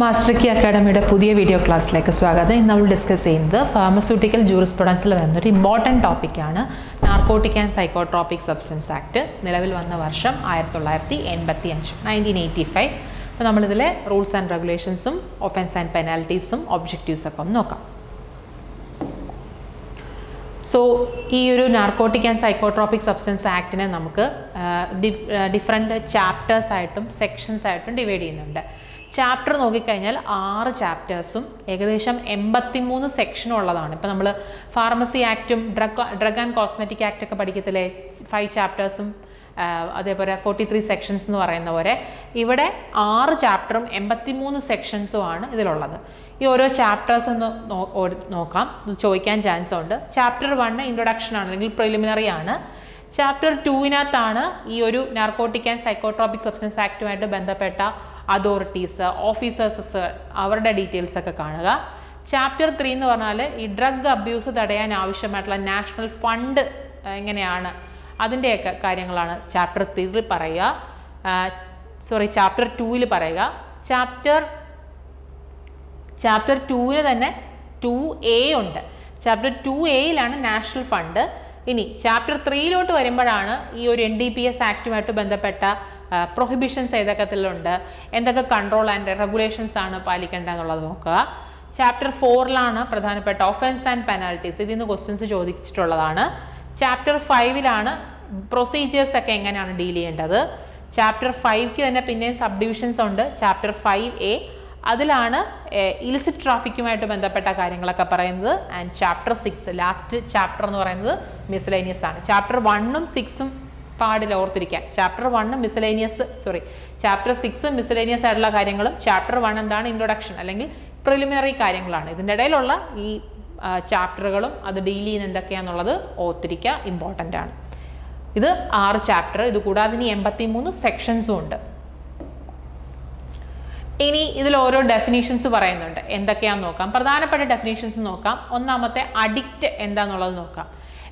Master കി അക്കാഡമിയുടെ പുതിയ video ക്ലാസ്സിലേക്ക് സ്വാഗതം. ഇന്ന് നമ്മൾ ഡിസ്കസ് ചെയ്യുന്നത് ഫാർമസ്യൂട്ടിക്കൽ ജൂറിസ്പ്രുഡൻസിൽ വരുന്നൊരു ഇമ്പോർട്ടന്റ് ടോപ്പിക്കാണ് narcotic and psychotropic substance act നിലവിൽ വന്ന വർഷം ആയിരത്തി തൊള്ളായിരത്തി എൺപത്തി അഞ്ച് നയന്റീൻ എയ്റ്റി ഫൈവ് അപ്പോൾ നമ്മളിതിലെ റൂൾസ് ആൻഡ് റെഗുലേഷൻസും ഒഫൻസ് ആൻഡ് പെനാൽറ്റീസും ഒബ്ജക്റ്റീവ്സ് ഒക്കെ ഒന്ന് നോക്കാം. സോ ഈ ഒരു നാർക്കോട്ടിക് ആൻഡ് സൈക്കോട്രോപിക് സബ്സ്റ്റൻസ് ആക്ടിനെ നമുക്ക് ഡിഫറെന്റ് ചാപ്റ്റേഴ്സ് ആയിട്ടും സെക്ഷൻസ് ആയിട്ടും ഡിവൈഡ് ചെയ്യുന്നുണ്ട്. ചാപ്റ്റർ നോക്കിക്കഴിഞ്ഞാൽ ആറ് ചാപ്റ്റേഴ്സും ഏകദേശം എൺപത്തിമൂന്ന് സെക്ഷനും ഉള്ളതാണ്. ഇപ്പോൾ നമ്മൾ pharmacy ആക്റ്റും drug drug and cosmetic act ഒക്കെ പഠിക്കത്തില്ലേ? ഫൈവ് ചാപ്റ്റേഴ്സും അതേപോലെ ഫോർട്ടി ത്രീ സെക്ഷൻസ് എന്ന് പറയുന്ന പോലെ. ഇവിടെ ആറ് ചാപ്റ്ററും എൺപത്തിമൂന്ന് സെക്ഷൻസും ആണ് ഇതിലുള്ളത്. ഈ ഓരോ ചാപ്റ്റേഴ്സ് ഒന്ന് നോക്കാം. ചോദിക്കാൻ ചാൻസ് ഉണ്ട്. ചാപ്റ്റർ വണ്ണ് ഇൻട്രൊഡക്ഷൻ ആണ് അല്ലെങ്കിൽ പ്രിലിമിനറി ആണ്. ചാപ്റ്റർ ടുവിനകത്താണ് ഈ ഒരു നാർക്കോട്ടിക് ആൻഡ് സൈക്കോട്രോപിക് സബ്സ്റ്റൻസ് ആക്റ്റുമായിട്ട് ബന്ധപ്പെട്ട അതോറിറ്റീസ് ഓഫീസേഴ്സസ് അവരുടെ ഡീറ്റെയിൽസ് ഒക്കെ കാണുക. ചാപ്റ്റർ ത്രീ എന്ന് പറഞ്ഞാൽ ഈ ഡ്രഗ് അബ്യൂസ് തടയാൻ ആവശ്യമായിട്ടുള്ള നാഷണൽ ഫണ്ട് എങ്ങനെയാണ്? അതിന്റെയൊക്കെ കാര്യങ്ങളാണ് ചാപ്റ്റർ ത്രീയിൽ പറയുക. സോറി ചാപ്റ്റർ ടൂവിൽ പറയുക. ചാപ്റ്റർ ചാപ്റ്റർ ടൂവിൽ തന്നെ ടു എ ഉണ്ട്. ചാപ്റ്റർ ടു എയിലാണ് നാഷണൽ ഫണ്ട് ഇനി ചാപ്റ്റർ ത്രീയിലോട്ട് വരുമ്പോഴാണ് ഈ ഒരു എൻ ഡി പി എസ് ആക്റ്റുമായിട്ട് ബന്ധപ്പെട്ട പ്രൊഹിബിഷൻസ് ഏതൊക്കെത്തിലുണ്ട്? എന്തൊക്കെ കൺട്രോൾ ആൻഡ് റെഗുലേഷൻസ് ആണ് പാലിക്കേണ്ടതെന്നുള്ളത് നോക്കുക. ചാപ്റ്റർ ഫോറിലാണ് പ്രധാനപ്പെട്ട ഒഫൻസ് ആൻഡ് പെനാൽറ്റീസ് ഇതിൽ നിന്ന് ക്വസ്റ്റ്യൻസ് ചോദിച്ചിട്ടുള്ളതാണ്. ചാപ്റ്റർ ഫൈവിലാണ് പ്രൊസീജിയേഴ്സ് ഒക്കെ എങ്ങനെയാണ് ഡീൽ ചെയ്യേണ്ടത്? ചാപ്റ്റർ ഫൈവ്ക്ക് തന്നെ പിന്നെയും സബ് ഡിവിഷൻസ് ഉണ്ട്. ചാപ്റ്റർ ഫൈവ് എ അതിലാണ് ഇലിസിറ്റ് ട്രാഫിക്കുമായിട്ട് ബന്ധപ്പെട്ട കാര്യങ്ങളൊക്കെ പറയുന്നത്. And chapter six last chapter എന്ന് പറയുന്നത് മിസ്ലേനിയസ് ആണ്. ചാപ്റ്റർ വണ്ണും സിക്സും പാടില്ല ഓർത്തിരിക്കാൻ. ചാപ്റ്റർ വണ്ണും miscellaneous sorry chapter six miscellaneous ആയിട്ടുള്ള കാര്യങ്ങളും ചാപ്റ്റർ വൺ എന്താണ് ഇൻട്രൊഡക്ഷൻ അല്ലെങ്കിൽ പ്രിലിമിനറി കാര്യങ്ങളാണ്. ഇതിന്റെ ഇടയിലുള്ള ഈ ചാപ്റ്ററുകളും അത് ഡീൽ ചെയ്യുന്ന എന്തൊക്കെയാണെന്നുള്ളത് ഓർത്തിരിക്കുക ഇമ്പോർട്ടന്റ് ആണ്. ഇത് ആറ് ചാപ്റ്റർ ഇത് കൂടാതെ ഇനി എൺപത്തി മൂന്ന് സെക്ഷൻസും ഉണ്ട്. ഇനി ഇതിൽ ഓരോ ഡെഫിനേഷൻസ് പറയുന്നുണ്ട്. എന്തൊക്കെയാണെന്ന് നോക്കാം. പ്രധാനപ്പെട്ട ഡെഫിനേഷൻസ് നോക്കാം. ഒന്നാമത്തെ അഡിക്റ്റ് എന്താണെന്നുള്ളത് നോക്കാം.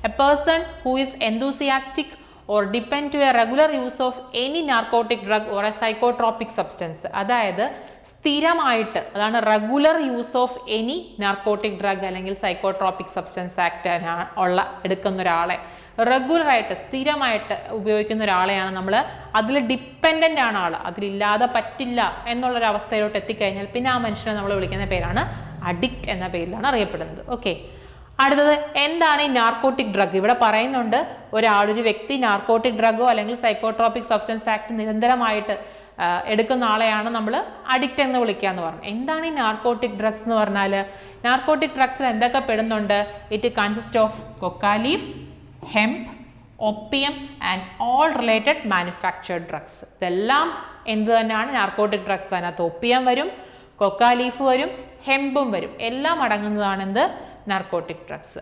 A person who is enthusiastic or depend to a regular use of any narcotic drug or a psychotropic substance അതായത് സ്ഥിരമായിട്ട് അതാണ് regular use of any narcotic drug അല്ലെങ്കിൽ സൈക്കോട്രോപിക് സബ്സ്റ്റൻസ് ആക്ട് ഉള്ള എടുക്കുന്ന ഒരാളെ. റെഗുലറായിട്ട് സ്ഥിരമായിട്ട് ഉപയോഗിക്കുന്ന ഒരാളെയാണ് നമ്മൾ അതിൽ ഡിപ്പെൻഡന്റ് ആണ് ആൾ അതിലില്ലാതെ പറ്റില്ല എന്നുള്ളൊരവസ്ഥയിലോട്ട് എത്തിക്കഴിഞ്ഞാൽ പിന്നെ ആ മനുഷ്യനെ നമ്മൾ വിളിക്കുന്ന പേരാണ് അഡിക്റ്റ് എന്ന പേരിലാണ് അറിയപ്പെടുന്നത്. ഓക്കെ അടുത്തത് എന്താണ് ഈ നാർക്കോട്ടിക് ഡ്രഗ് ഇവിടെ പറയുന്നുണ്ട് ഒരാൾ ഒരു വ്യക്തി നാർക്കോട്ടിക് ഡ്രഗോ അല്ലെങ്കിൽ സൈക്കോട്രോപിക് സബ്സ്റ്റൻസ് ആക്ട് നിരന്തരമായിട്ട് എടുക്കുന്ന ആളെയാണ് നമ്മൾ അഡിക്റ്റ് എന്ന് വിളിക്കുക എന്ന് പറഞ്ഞു എന്താണ് ഈ നാർക്കോട്ടിക് ഡ്രഗ്സ് എന്ന് പറഞ്ഞാൽ നാർക്കോട്ടിക് ഡ്രഗ്സിൽ എന്തൊക്കെ പെടുന്നുണ്ട്? It consist of coca leaf hemp opium and all related manufactured drugs ഇതെല്ലാം എന്ത് തന്നെയാണ്? നാർക്കോട്ടിക് ഡ്രഗ്സ് അതിനകത്ത് ഒപ്പിയം വരും കൊക്കാലീഫ് വരും ഹെമ്പും വരും. എല്ലാം അടങ്ങുന്നതാണ് എന്ത്? നാർക്കോട്ടിക് ഡ്രഗ്സ്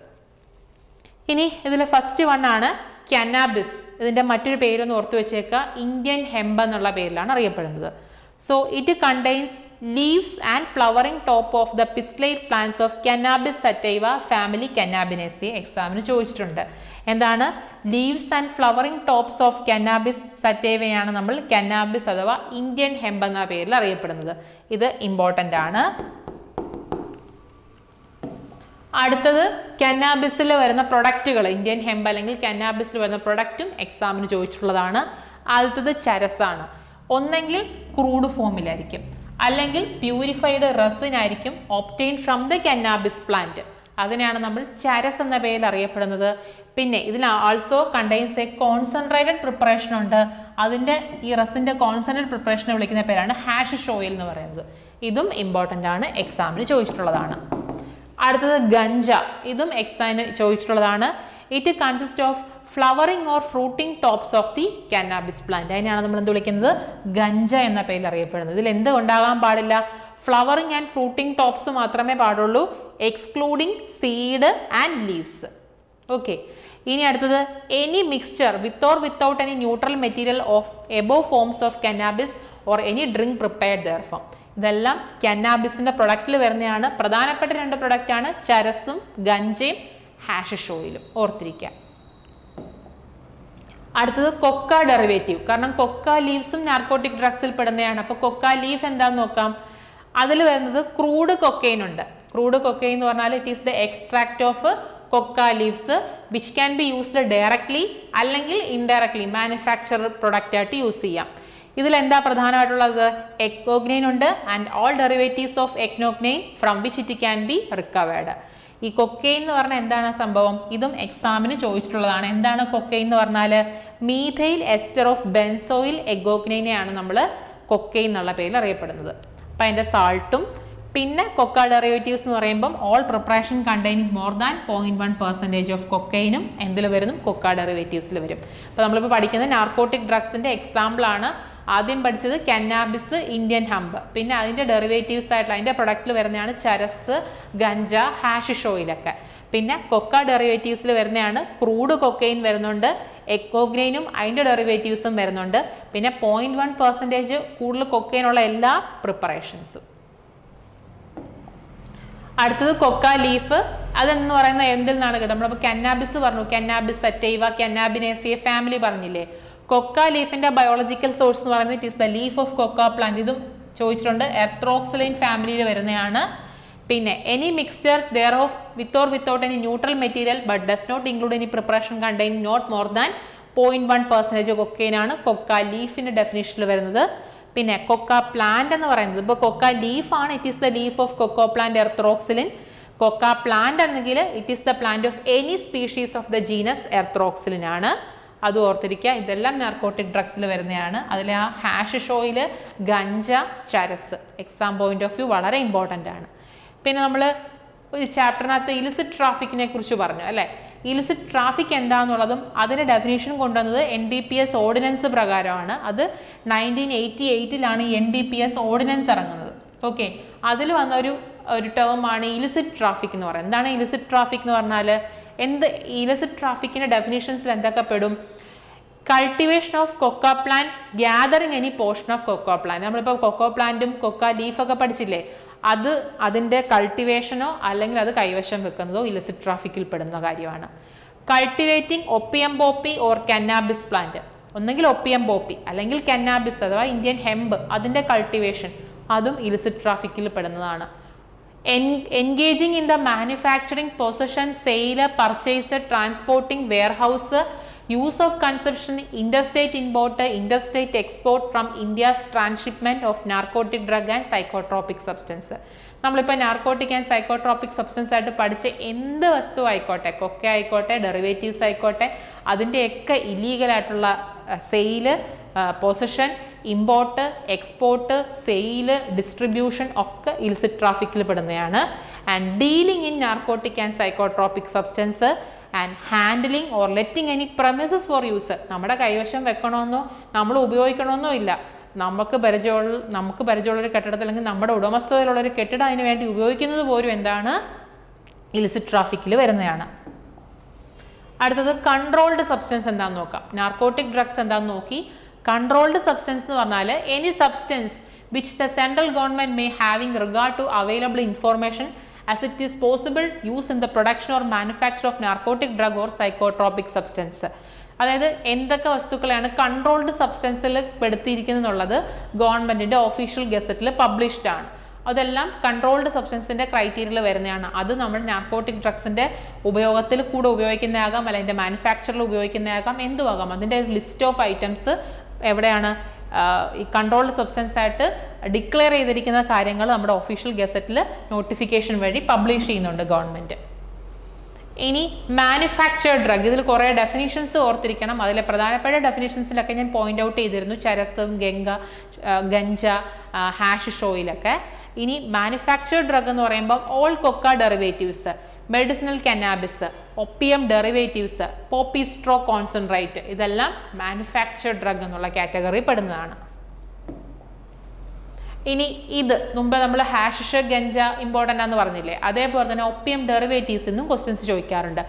ഇനി ഇതിൽ ഫസ്റ്റ് വൺ ആണ് ക്യാനാബിസ് ഇതിന്റെ മറ്റൊരു പേരൊന്ന് ഓർത്ത് വെച്ചേക്കുക. ഇന്ത്യൻ ഹെമ്പ് എന്നുള്ള പേരിലാണ് അറിയപ്പെടുന്നത്. So it contains leaves and flowering top of the pistillate plants of cannabis sativa family cannabinaceae എക്സാമിന് ചോദിച്ചിട്ടുണ്ട്. എന്താണ്? Leaves and flowering tops of cannabis സറ്റൈവയാണ് നമ്മൾ കനാബിസ് അഥവാ ഇന്ത്യൻ ഹെമ്പ് എന്ന പേരിൽ അറിയപ്പെടുന്നത്. ഇത് ഇമ്പോർട്ടന്റ് ആണ്. അടുത്തത് കന്നാബിസിൽ വരുന്ന പ്രൊഡക്റ്റുകൾ ഇന്ത്യൻ ഹെമ്പ് അല്ലെങ്കിൽ കന്നാബിസിൽ വരുന്ന പ്രൊഡക്റ്റും എക്സാമിന് ചോദിച്ചിട്ടുള്ളതാണ്. ആദ്യത്തത് ചരസാണ്. ഒന്നെങ്കിൽ ക്രൂഡ് ഫോമിലായിരിക്കും അല്ലെങ്കിൽ പ്യൂരിഫൈഡ് റെസിൻ ആയിരിക്കും obtained from the cannabis plant അതിനെയാണ് നമ്മൾ ചരസ് എന്ന പേരിൽ അറിയപ്പെടുന്നത്. പിന്നെ ഇതിൽ also contains a concentrated preparation ഉണ്ട്. അതിന്റെ ഈ റസിന്റെ കോൺസെൻട്രേറ്റ് പ്രിപ്പറേഷനെ വിളിക്കുന്ന പേരാണ് ഹാഷ് ഷോയിൽ എന്ന് പറയുന്നത്. ഇതും ഇമ്പോർട്ടന്റ് ആണ്. എക്സാമിന് ചോദിച്ചിട്ടുള്ളതാണ്. അടുത്തത് ഗഞ്ച. ഇതും എക്സൈന് ചോദിച്ചിട്ടുള്ളതാണ്. It consist of flowering or fruiting tops of the cannabis plant അതിനെയാണ് നമ്മൾ എന്ത് വിളിക്കുന്നത്? ഗഞ്ച എന്ന പേരിൽ അറിയപ്പെടുന്നത്. ഇതിൽ എന്ത് ഉണ്ടാകാൻ പാടില്ല? ഫ്ലവറിംഗ് ആൻഡ് ഫ്രൂട്ടിംഗ് ടോപ്സ് മാത്രമേ പാടുള്ളൂ. Excluding seed and leaves okay ഇനി അടുത്തത് any mixture with or without any neutral material of above forms of cannabis or any drink prepared therefrom ഇതെല്ലാം കന്നാബിസിന്റെ പ്രൊഡക്റ്റിൽ വരുന്നതാണ് പ്രധാനപ്പെട്ട രണ്ട് പ്രൊഡക്റ്റാണ് ചരസും ഗഞ്ചയും ഹാഷിഷ് ഓയിലും ഓർത്തിരിക്കുക. അടുത്തത് കൊക്ക ഡെറിവേറ്റീവ് കാരണം കൊക്ക ലീവ്സും നാർക്കോട്ടിക് ഡ്രഗ്സിൽ പെടുന്നതാണ് അപ്പോൾ കൊക്ക ലീഫ് എന്താന്ന് നോക്കാം. അതിൽ വരുന്നത് ക്രൂഡ് കൊക്കെയിൻ ഉണ്ട്. ക്രൂഡ് കൊക്കെയിൻ എന്ന് പറഞ്ഞാൽ it is the extract of coca leaves which can be used directly അല്ലെങ്കിൽ ഇൻഡയറക്ട്ലി മാനുഫാക്ചർ പ്രൊഡക്റ്റ് ആയിട്ട് യൂസ് ചെയ്യാം. ഇതിൽ എന്താ പ്രധാനമായിട്ടുള്ളത്? എക്നോഗ്നെയിൻ ഉണ്ട് and all derivatives of ecgonine from which it can be recovered ഈ കൊക്കെയിൻ എന്ന് പറഞ്ഞാൽ എന്താണ് സംഭവം? ഇതും എക്സാമിന് ചോദിച്ചിട്ടുള്ളതാണ്. എന്താണ് കൊക്കെയിൻ എന്ന് പറഞ്ഞാൽ മീഥൈൽ എസ്റ്റർ ഓഫ് ബെൻസോയിൽ എഗോഗ്നെയിനെയാണ് നമ്മൾ കൊക്കെയിൻ എന്നുള്ള പേരിൽ അറിയപ്പെടുന്നത്. അപ്പം അതിന്റെ സാൾട്ടും പിന്നെ കൊക്ക ഡെറിവേറ്റീവ്സ് എന്ന് പറയുമ്പം all preparation containing more than point one percentage of കൊക്കൈനും എന്തിൽ വരുന്നു കൊക്ക ഡെറിവേറ്റീവ്സിൽ വരും. അപ്പോൾ നമ്മളിപ്പോൾ പഠിക്കുന്നത് നാർക്കോട്ടിക് ഡ്രഗ്സിന്റെ എക്സാമ്പിളാണ് ആദ്യം പഠിച്ചത് കന്നാബിസ് ഇന്ത്യൻ ഹമ്പ് പിന്നെ അതിന്റെ ഡെറിവേറ്റീവ്സ് ആയിട്ടുള്ള അതിന്റെ പ്രൊഡക്റ്റിൽ വരുന്നതാണ് ചരസ് ഗഞ്ച ഹാഷിഷ് ഓയിലൊക്കെ പിന്നെ കൊക്ക ഡെറിവേറ്റീവ്സിൽ വരുന്നതാണ് ക്രൂഡ് കൊക്കൈൻ വരുന്നുണ്ട് എക്കോഗ്രെയിനും അതിന്റെ ഡെറിവേറ്റീവ്സും വരുന്നുണ്ട്. പിന്നെ പോയിന്റ് വൺ പെർസെന്റേജ് കൂടുതൽ കൊക്കൈനുള്ള എല്ലാ പ്രിപ്പറേഷൻസും അടുത്തത് കൊക്ക ലീഫ് അതെന്ന് പറയുന്നത് എന്തിൽ നിന്നാണ് കിട്ടുന്നത്? നമ്മളിപ്പോൾ കന്നാബിസ് പറഞ്ഞു. കന്നാബിസ് സറ്റൈവ കന്നാബിനേസിയ ഫാമിലി പറഞ്ഞില്ലേ? കൊക്ക ലീഫിന്റെ ബയോളജിക്കൽ സോഴ്സ് എന്ന് പറയുന്നത് it is the leaf of coca plant ഇതും ചോദിച്ചിട്ടുണ്ട്. എർത്രോക്സലൈൻ ഫാമിലിയിൽ വരുന്നതാണ്. പിന്നെ any mixture thereof with or without any neutral material but does not include any preparation contain not more than point one percentage കൊക്കൈനാണ് coca ലീഫിന്റെ ഡെഫിനേഷനിൽ വരുന്നത്. പിന്നെ കൊക്ക പ്ലാന്റ് എന്ന് പറയുന്നത് ഇപ്പോൾ coca ലീഫാണ് it is the leaf of coco plant erythroxylon coca plant ആണെങ്കിൽ it is the plant of any species of the genus erythroxylon ആണ്. അത് ഓർത്തിരിക്കുക. ഇതെല്ലാം നാർക്കോട്ടിക് ഡ്രഗ്സിൽ വരുന്നതാണ് അതിൽ ആ ഹാഷ് ഷോയിൽ ganja charas exam point of view വളരെ ഇമ്പോർട്ടന്റ് ആണ്. പിന്നെ നമ്മൾ ഒരു ചാപ്റ്ററിനകത്ത് ഇലിസിറ്റ് ട്രാഫിക്കിനെ കുറിച്ച് പറഞ്ഞു അല്ലേ? ഇലിസിറ്റ് ട്രാഫിക് എന്താണെന്നുള്ളതും അതിന്റെ ഡെഫിനേഷൻ കൊണ്ടുവന്നത് N D P S ordinance പ്രകാരമാണ്. അത് nineteen eighty എയ്റ്റിലാണ് N D P S ordinance ഇറങ്ങുന്നത്. ഓക്കെ അതിൽ വന്ന ഒരു ഒരു ടേമാണ് ഇലിസിറ്റ് ട്രാഫിക് എന്ന് പറയുന്നത്. എന്താണ് ഇലിസിറ്റ് ട്രാഫിക് എന്ന് പറഞ്ഞാൽ എന്ത് ഇലിസിറ്റ് ട്രാഫിക്കിന്റെ ഡെഫിനേഷൻസിൽ എന്തൊക്കെ പെടും cultivation of coca plant gathering any portion of coco plant നമ്മളിപ്പോൾ കൊക്കോ പ്ലാന്റും കൊക്ക ലീഫൊക്കെ പഠിച്ചില്ലേ? അത് അതിന്റെ കൾട്ടിവേഷനോ അല്ലെങ്കിൽ അത് കൈവശം വെക്കുന്നതോ ഇലസിറ്റ് ട്രാഫിക്കിൽ പെടുന്ന കാര്യമാണ്. Cultivating opium poppy or cannabis plant ഒന്നെങ്കിൽ ഒപ്പിയം പോപ്പി അല്ലെങ്കിൽ കന്നാബിസ് അഥവാ ഇന്ത്യൻ ഹെമ്പ് അതിന്റെ കൾട്ടിവേഷൻ അതും ഇലിസിറ്റ് ട്രാഫിക്കിൽ പെടുന്നതാണ്. Engaging in the manufacturing possession sale purchase transporting warehouse use of consumption interstate import interstate export from India's transhipment of narcotic drug and psychotropic substance നമ്മളിപ്പോൾ narcotic and psychotropic substance ആയിട്ട് പഠിച്ച എന്ത് വസ്തു ആയിക്കോട്ടെ കൊക്ക ആയിക്കോട്ടെ derivatives ആയിക്കോട്ടെ അതിന്റെയൊക്കെ ഇല്ലീഗലായിട്ടുള്ള sale possession import export sale distribution ഒക്കെ ഇൽസിറ്റ് ട്രാഫിക്കിൽ പെടുന്നതാണ് and dealing in narcotic and psychotropic substance and handling or letting any premises for use നമ്മുടെ കൈവശം വെക്കണമെന്നോ നമ്മൾ ഉപയോഗിക്കണമെന്നോ ഇല്ല. നമുക്ക് പരിചയമുള്ള നമുക്ക് പരിചയമുള്ള ഒരു കെട്ടിടത്തിൽ അല്ലെങ്കിൽ നമ്മുടെ ഉടമസ്ഥതയിലുള്ള ഒരു കെട്ടിടം അതിന് വേണ്ടി ഉപയോഗിക്കുന്നത് പോലും എന്താണ്? ഇലിസിറ്റ് ട്രാഫിക്കിൽ വരുന്നതാണ്. അടുത്തത് കൺട്രോൾഡ് സബ്സ്റ്റൻസ് എന്താണെന്ന് നോക്കാം. നാർക്കോട്ടിക് ഡ്രഗ്സ് എന്താണെന്ന് നോക്കി. കൺട്രോൾഡ് സബ്സ്റ്റൻസ് എന്ന് പറഞ്ഞാൽ any substance which the central government may having regard to available information as it is possible use in the production or manufacture of narcotic drug or psychotropic substance അതായത് എന്തൊക്കെ വസ്തുക്കളെയാണ് controlled സബ്സ്റ്റൻസിൽ പെടുത്തിയിരിക്കുന്നത് എന്നുള്ളത് ഗവൺമെന്റിന്റെ official ഗസറ്റിൽ published ആണ്. അതെല്ലാം controlled സബ്സ്റ്റൻസിന്റെ ക്രൈറ്റീരിയയിൽ വരുന്നതാണ്. അത് നമ്മൾ narcotic ഡ്രഗ്സിന്റെ ഉപയോഗത്തിൽ കൂടെ ഉപയോഗിക്കുന്നതാകാം അല്ലെങ്കിൽ മാനുഫാക്ചറിൽ ഉപയോഗിക്കുന്നതാകാം എന്തുമാകാം അതിന്റെ ലിസ്റ്റ് ഓഫ് ഐറ്റംസ് എവിടെയാണ് ഈ കൺട്രോൾഡ് സബ്സ്റ്റൻസ് ആയിട്ട് ഡിക്ലെയർ ചെയ്തിരിക്കുന്ന കാര്യങ്ങൾ നമ്മുടെ ഒഫീഷ്യൽ ഗസറ്റിൽ നോട്ടിഫിക്കേഷൻ വഴി പബ്ലിഷ് ചെയ്യുന്നുണ്ട് ഗവൺമെന്റ് ഇനി മാനുഫാക്ചേർഡ് ഡ്രഗ് ഇതിൽ കുറേ ഡെഫിനിഷൻസ് ഓർത്തിരിക്കണം. അതിലെ പ്രധാനപ്പെട്ട ഡെഫിനിഷൻസിലൊക്കെ ഞാൻ പോയിന്റ് ഔട്ട് ചെയ്തിരുന്നു. ചരസും ഗംഗ ഗഞ്ച ഹാഷ് ഷോയിലൊക്കെ ഇനി മാനുഫാക്ചേർഡ് ഡ്രഗ് എന്ന് പറയുമ്പോൾ all coca derivatives medicinal cannabis opium derivatives poppy straw concentrate ഇതെല്ലാം മാനുഫാക്ചർഡ് ഡ്രഗ് എന്നുള്ള കാറ്റഗറി പെടുന്നതാണ്. ഇനി ഇത് മുമ്പ് നമ്മൾ ഹാഷിഷ് ഗഞ്ച ഇമ്പോർട്ടന്റ് ആണെന്ന് പറഞ്ഞില്ലേ? അതേപോലെ തന്നെ ഒപ്പിയം ഡെറിവേറ്റീവ്സ് എന്നും ക്വസ്റ്റ്യൻസ് ചോദിക്കാറുണ്ട്.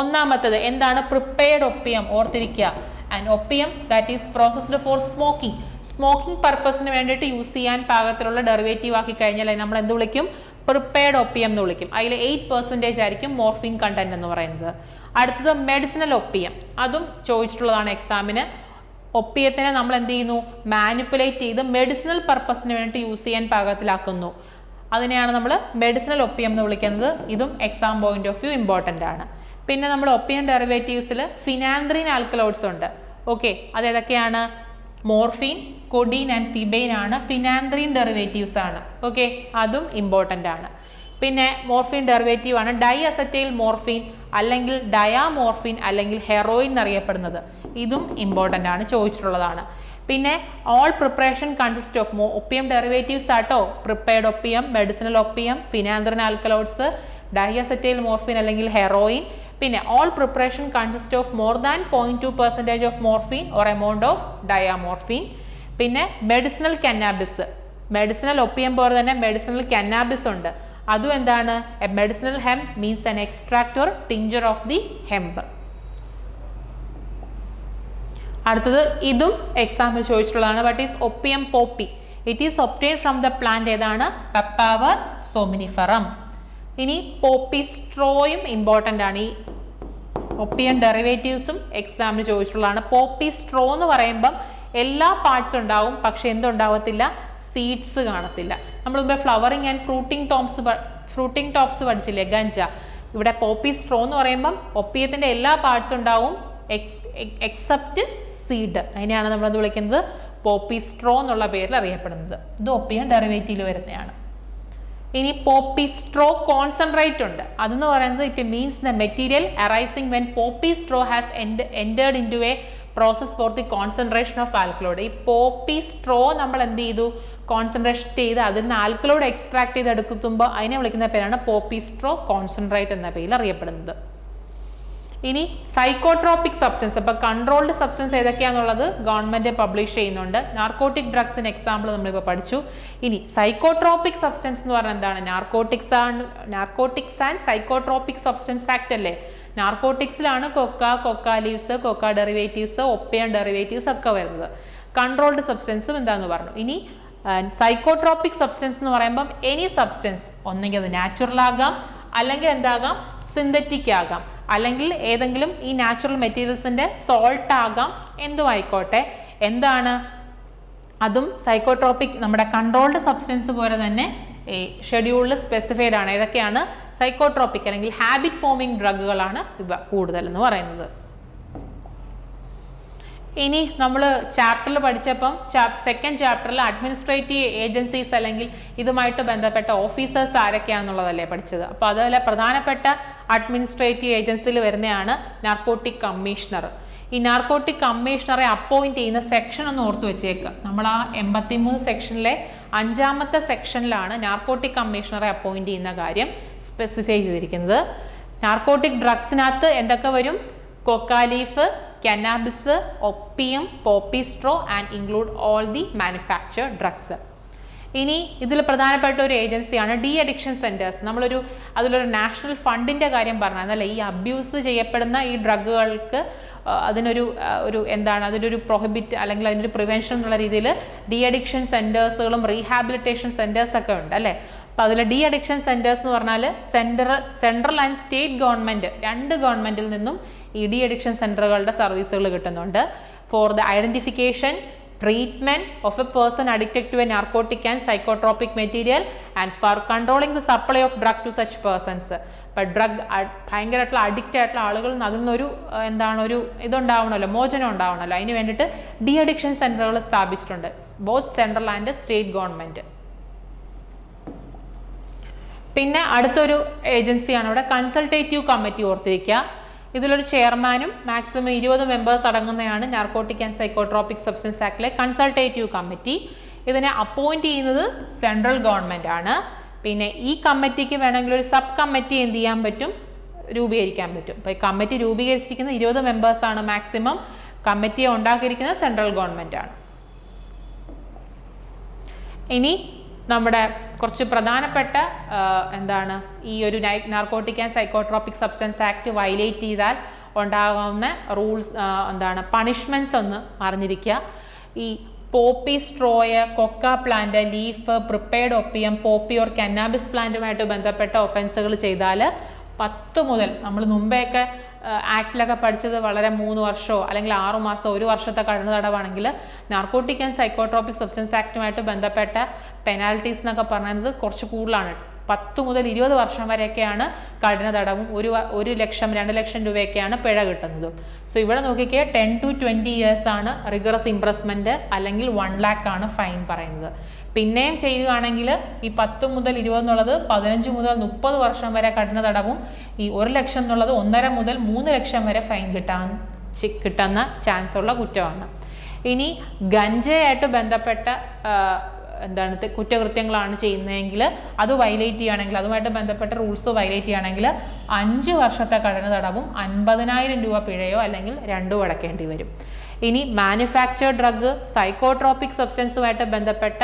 ഒന്നാമത്തത് എന്താണ് പ്രിപ്പയർഡ് ഒപ്പിയം ഓർത്തിരിക്കുക. And opium that is processed for smoking smoking പർപ്പസിന് വേണ്ടിയിട്ട് യൂസ് ചെയ്യാൻ പാകത്തിലുള്ള ഡെറിവേറ്റീവ് ആക്കി കഴിഞ്ഞാൽ നമ്മൾ എന്ത് വിളിക്കും? പ്രിപ്പയർഡ് ഒപ്പിയം എന്ന് വിളിക്കും. അതിൽ എയ്റ്റ് പെർസെന്റേജ് ആയിരിക്കും മോർഫിൻ കണ്ടന്റ് എന്ന് പറയുന്നത്. അടുത്തത് മെഡിസിനൽ ഒപ്പിയം അതും ചോദിച്ചിട്ടുള്ളതാണ് എക്സാമിന് ഒപ്പിയത്തിനെ നമ്മൾ എന്ത് ചെയ്യുന്നു? മാനിപ്പുലേറ്റ് ചെയ്ത് മെഡിസിനൽ പർപ്പസിന് വേണ്ടി യൂസ് ചെയ്യാൻ പാകത്തിലാക്കുന്നു. അതിനെയാണ് നമ്മൾ മെഡിസിനൽ ഒപ്പിയം എന്ന് വിളിക്കുന്നത്. ഇതും exam point of view important ആണ്. പിന്നെ നമ്മൾ ഒപ്പിയം ഡെറിവേറ്റീവ്സിൽ ഫിനാന്ത്രീൻ ആൽക്കലോയിഡ്സ് ഉണ്ട്. ഓക്കെ അത് ഏതൊക്കെയാണ്? മോർഫീൻ കൊഡീൻ ആൻഡ് തിബൈൻ ആണ് ഫിനാന്ത്രീൻ ഡെറിവേറ്റീവ്സ് ആണ്. ഓക്കെ? അതും ഇമ്പോർട്ടന്റ് ആണ്. പിന്നെ മോർഫിൻ ഡെറിവേറ്റീവ് ആണ് ഡൈ അസറ്റൈൽ മോർഫിൻ അല്ലെങ്കിൽ ഡയാമോർഫിൻ അല്ലെങ്കിൽ ഹെറോയിൻ എന്നറിയപ്പെടുന്നത്. ഇതും ഇമ്പോർട്ടന്റ് ആണ് ചോദിച്ചിട്ടുള്ളതാണ്. പിന്നെ ഓൾ പ്രിപ്പറേഷൻ കൺസിസ്റ്റ് ഓഫ് മോ ഒപ്പിയം ഡെറിവേറ്റീവ്സ് ആട്ടോ? Prepared opium medicinal opium phenanthrene alkaloids diacetyl morphine അല്ലെങ്കിൽ ഹെറോയിൻ പിന്നെ all preparation consist of more than point two percentage of morphine or amount of diamorphine പിന്നെ medicinal കന്നാബിസ് medicinal Opium പോലെ തന്നെ medicinal കന്നാബിസ് ഉണ്ട്. അതും എന്താണ്? A medicinal hemp means an extract or tincture of the hemp അടുത്തത് ഇതും example ചോദിച്ചിട്ടുള്ളതാണ്. But is opium poppy it is obtained from the plant ഏതാണ്? Papaver സോമിനിഫറം ഇനി പോപ്പി സ്ട്രോയും ഇമ്പോർട്ടന്റ് ആണ്. ഈ ഒപ്പിയൻ ഡെറിവേറ്റീവ്സും എക്സാമിന് ചോദിച്ചിട്ടുള്ളതാണ്. പോപ്പി സ്ട്രോ എന്ന് പറയുമ്പം എല്ലാ പാർട്സും ഉണ്ടാവും പക്ഷെ എന്തുണ്ടാവത്തില്ല? സീഡ്സ് കാണത്തില്ല. നമ്മൾ മുമ്പ് flowering and fruiting tops fruiting tops പഠിച്ചില്ലേ? ഗഞ്ച. ഇവിടെ പോപ്പി സ്ട്രോ എന്ന് പറയുമ്പം ഒപ്പിയത്തിന്റെ എല്ലാ പാർട്സും ഉണ്ടാവും എക്സ് എക്സെപ്റ്റ് സീഡ് അതിനെയാണ് നമ്മളത് വിളിക്കുന്നത്? പോപ്പി സ്ട്രോ എന്നുള്ള പേരിൽ അറിയപ്പെടുന്നത്. ഇത് ഒപ്പിയൻ ഡെറിവേറ്റീവിൽ വരുന്നതാണ്. ഇനി പോപ്പി സ്ട്രോ കോൺസെൻട്രേറ്റ് ഉണ്ട്. അതെന്ന് പറയുന്നത് it means the material arising when poppy straw has entered in to a process for the concentration of alkaloid ഈ പോപ്പി സ്ട്രോ നമ്മൾ എന്ത് ചെയ്തു? കോൺസെൻട്രേഷൻ ചെയ്ത് അതിൽ നിന്ന് ആൽക്കലോഡ് എക്സ്ട്രാക്ട് ചെയ്ത് എടുക്കുമ്പോൾ അതിനെ വിളിക്കുന്ന പേരാണ് പോപ്പി സ്ട്രോ കോൺസെൻട്രേറ്റ് എന്ന പേരിൽ അറിയപ്പെടുന്നത്. ഇനി സൈക്കോട്രോപിക് സബ്സ്റ്റൻസ് അപ്പോൾ കൺട്രോൾഡ് സബ്സ്റ്റൻസ് ഏതൊക്കെയാണെന്നുള്ളത് ഗവൺമെന്റ് പബ്ലിഷ് ചെയ്യുന്നുണ്ട്. നാർക്കോട്ടിക് ഡ്രഗ്സിന് എക്സാമ്പിൾ നമ്മളിപ്പോൾ പഠിച്ചു. ഇനി സൈക്കോട്രോപിക് സബ്സ്റ്റൻസ് എന്ന് പറഞ്ഞാൽ എന്താണ്? നാർക്കോട്ടിക്സ് ആണ് narcotics and psychotropic substance act അല്ലേ? നാർക്കോട്ടിക്സിലാണ് coca coca leaves coca derivatives opium derivatives ഒക്കെ വരുന്നത്. കൺട്രോൾഡ് സബ്സ്റ്റൻസും എന്താന്ന് പറഞ്ഞു. ഇനി സൈക്കോട്രോപിക് സബ്സ്റ്റൻസ് എന്ന് പറയുമ്പം എനി സബ്സ്റ്റൻസ് ഒന്നെങ്കിൽ അത് നാച്ചുറൽ ആകാം അല്ലെങ്കിൽ എന്താകാം? സിന്തറ്റിക് ആകാം. അല്ലെങ്കിൽ ഏതെങ്കിലും ഈ നാച്ചുറൽ മെറ്റീരിയൽസിന്റെ സോൾട്ട് ആകാം എന്തും ആയിക്കോട്ടെ. എന്താണ്? അതും സൈക്കോട്രോപ്പിക് നമ്മുടെ കൺട്രോൾഡ് സബ്സ്റ്റൻസ് പോലെ തന്നെ ഈ ഷെഡ്യൂളിൽ സ്പെസിഫൈഡ് ആണ്. ഏതൊക്കെയാണ് സൈക്കോട്രോപ്പിക് അല്ലെങ്കിൽ ഹാബിറ്റ് ഫോമിംഗ് ഡ്രഗുകളാണ് ഇവ കൂടുതലെന്ന് പറയുന്നത്. ഇനി നമ്മൾ ചാപ്റ്ററിൽ പഠിച്ചപ്പം സെക്കൻഡ് ചാപ്റ്ററിൽ അഡ്മിനിസ്ട്രേറ്റീവ് ഏജൻസീസ് അല്ലെങ്കിൽ ഇതുമായിട്ട് ബന്ധപ്പെട്ട ഓഫീസേഴ്സ് ആരൊക്കെയാണെന്നുള്ളതല്ലേ പഠിച്ചത്. അപ്പോൾ അതിലെ പ്രധാനപ്പെട്ട അഡ്മിനിസ്ട്രേറ്റീവ് ഏജൻസിയിൽ വരുന്നതാണ് നാർക്കോട്ടിക് കമ്മീഷണർ ഈ നാർക്കോട്ടിക് കമ്മീഷണറെ അപ്പോയിന്റ് ചെയ്യുന്ന സെക്ഷൻ ഒന്ന് ഓർത്ത് വെച്ചേക്കുക നമ്മൾ ആ എൺപത്തിമൂന്ന് സെക്ഷനിലെ അഞ്ചാമത്തെ സെക്ഷനിലാണ് നാർക്കോട്ടിക് കമ്മീഷണറെ അപ്പോയിന്റ് ചെയ്യുന്ന കാര്യം സ്പെസിഫൈ ചെയ്തിരിക്കുന്നത്. നാർക്കോട്ടിക് ഡ്രഗ്സിനകത്ത് എന്തൊക്കെ വരും? Coca leaf cannabis opium poppy straw and include all the manufacture drugs ഇനി ഇതിൽ പ്രധാനപ്പെട്ട ഒരു ഏജൻസിയാണ് ഡി അഡിക്ഷൻ സെന്റേഴ്സ് നമ്മളൊരു അതിലൊരു നാഷണൽ ഫണ്ടിന്റെ കാര്യം പറഞ്ഞതല്ലേ ഈ അബ്യൂസ് ചെയ്യപ്പെടുന്ന ഈ ഡ്രഗുകൾക്ക് അതിനൊരു ഒരു എന്താണ് അതിനൊരു പ്രൊഹിബിറ്റ് അല്ലെങ്കിൽ അതിനൊരു പ്രിവെൻഷൻ എന്നുള്ള രീതിയിൽ ഡി അഡിക്ഷൻ സെന്റേഴ്സുകളും റീഹാബിലിറ്റേഷൻ സെന്റേഴ്സ് ഒക്കെ ഉണ്ട് അല്ലേ? അപ്പോൾ അതിൽ ഡി അഡിക്ഷൻ സെന്റേഴ്സ് എന്ന് പറഞ്ഞാൽ central central and state government രണ്ട് ഗവൺമെന്റിൽ നിന്നും ഈ ഡി അഡിക്ഷൻ സെന്ററുകളുടെ സർവീസുകൾ കിട്ടുന്നുണ്ട്. For the identification treatment of a person addicted to a narcotic and psychotropic material and for controlling the supply of drug to such persons ഇപ്പം drug ഭയങ്കരമായിട്ടുള്ള addict ആയിട്ടുള്ള ആളുകൾ അതിൽ നിന്നൊരു എന്താണ് ഒരു ഇതുണ്ടാവണമല്ലോ മോചനം ഉണ്ടാവണമല്ലോ അതിന് വേണ്ടിയിട്ട് ഡി അഡിക്ഷൻ സെന്ററുകൾ സ്ഥാപിച്ചിട്ടുണ്ട്. Both central and state government പിന്നെ അടുത്തൊരു ഏജൻസിയാണ് ഇവിടെ കൺസൾട്ടേറ്റീവ് കമ്മിറ്റി ഓർത്തിരിക്കുക. ഇതിലൊരു ചെയർമാനും മാക്സിമം ഇരുപത് മെമ്പേഴ്സ് അടങ്ങുന്നതാണ് നാർക്കോട്ടിക് ആൻഡ് സൈക്കോട്രോപിക് സബ്സ്റ്റൻസ് ആക്ടിലെ കൺസൾട്ടേറ്റീവ് കമ്മിറ്റി ഇതിനെ അപ്പോയിന്റ് ചെയ്യുന്നത് സെൻട്രൽ ഗവൺമെന്റ് ആണ്. പിന്നെ ഈ കമ്മിറ്റിക്ക് വേണമെങ്കിൽ ഒരു സബ് കമ്മിറ്റി എന്ത് ചെയ്യാൻ പറ്റും? രൂപീകരിക്കാൻ പറ്റും. അപ്പോൾ ഈ കമ്മിറ്റി രൂപീകരിച്ചിരിക്കുന്ന ഇരുപത് മെമ്പേഴ്സാണ് മാക്സിമം കമ്മിറ്റിയെ ഉണ്ടാക്കിയിരിക്കുന്നത് സെൻട്രൽ ഗവൺമെന്റ് ആണ്. ഇനി നമ്മുടെ കുറച്ച് പ്രധാനപ്പെട്ട എന്താണ് ഈ ഒരു narcotic and psychotropic substance act violate ചെയ്താൽ ഉണ്ടാകാവുന്ന റൂൾസ് എന്താണ് പണിഷ്മെന്റ്സ് ഒന്ന് അറിഞ്ഞിരിക്കുക. ഈ poppy straw coca plant leaf prepared opium poppy or cannabis പ്ലാന്റുമായിട്ട് ബന്ധപ്പെട്ട ഒഫൻസുകൾ ചെയ്താൽ പത്ത് മുതൽ നമ്മൾ മുമ്പെയൊക്കെ ആക്ടിലൊക്കെ പഠിച്ചത് വളരെ മൂന്ന് വർഷമോ അല്ലെങ്കിൽ ആറു മാസം ഒരു വർഷത്തെ കടന്നു തടവാണെങ്കിൽ നാർക്കോട്ടിക് ആൻഡ് സൈക്കോട്രോപിക് സബ്സ്റ്റൻസ് ആക്റ്റുമായിട്ട് ബന്ധപ്പെട്ട പെനാൽറ്റീസ് എന്നൊക്കെ പറയുന്നത് കുറച്ച് കൂടുതലാണ്. പത്ത് മുതൽ ഇരുപത് വർഷം വരെയൊക്കെയാണ് കഠിന തടവും ഒരു ഒരു ലക്ഷം രണ്ട് ലക്ഷം രൂപയൊക്കെയാണ് പിഴ കിട്ടുന്നത്. സോ ഇവിടെ നോക്കിക്കേ ടെൻ ടു ട്വന്റി ഇയേഴ്സ് ആണ് റിഗറസ് ഇംപ്രസ്മെന്റ് അല്ലെങ്കിൽ വൺ ലാക്ക് ആണ് ഫൈൻ പറയുന്നത്. പിന്നെയും ചെയ്യുകയാണെങ്കിൽ ഈ പത്ത് മുതൽ ഇരുപത് എന്നുള്ളത് പതിനഞ്ച് മുതൽ മുപ്പത് വർഷം വരെ കഠിന തടവും. ഈ ഒരു ലക്ഷം എന്നുള്ളത് ഒന്നര മുതൽ മൂന്ന് ലക്ഷം വരെ ഫൈൻ കിട്ടാൻ കിട്ടുന്ന ചാൻസ് ഉള്ള കുറ്റമാണ്. ഇനി ഗഞ്ചയായിട്ട് ബന്ധപ്പെട്ട എന്താണ് കുറ്റകൃത്യങ്ങളാണ് ചെയ്യുന്നതെങ്കിൽ അത് വയലേറ്റ് ചെയ്യുകയാണെങ്കിൽ അതുമായിട്ട് ബന്ധപ്പെട്ട റൂൾസ് വയലേറ്റ് ചെയ്യുകയാണെങ്കിൽ അഞ്ച് വർഷത്തെ കഠിന തടവും അൻപതിനായിരം രൂപ പിഴയോ അല്ലെങ്കിൽ രണ്ടും അടക്കേണ്ടി വരും. ഇനി മാനുഫാക്ചർ ഡ്രഗ് സൈക്കോട്രോപിക് സബ്സ്റ്റൻസുമായിട്ട് ബന്ധപ്പെട്ട